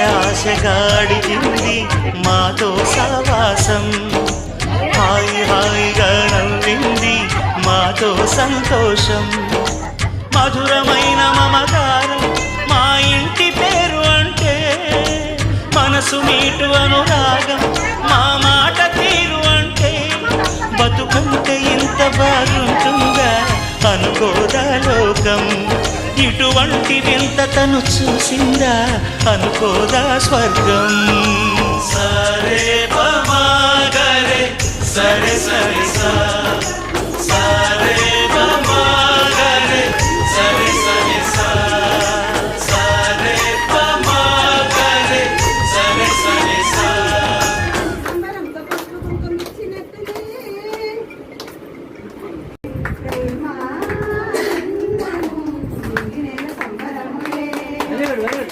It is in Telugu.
ఆశగా అడిగింది మాతో సవాసం హాయి హాయిగా నవ్వింది మాతో సంతోషం. మధురమైన మమకారం మా ఇంటి పేరు అంటే మనసు మీటు అనురాగం మా మాట తీరు అంటే బతుకుంటే ఇంత బాగుంటుందా అనుకోదా లోకం. ఇటువంటి వింత తను చూసిందా? అనుకోదా స్వర్గం? సరే సరే సరే సా. learn, learn.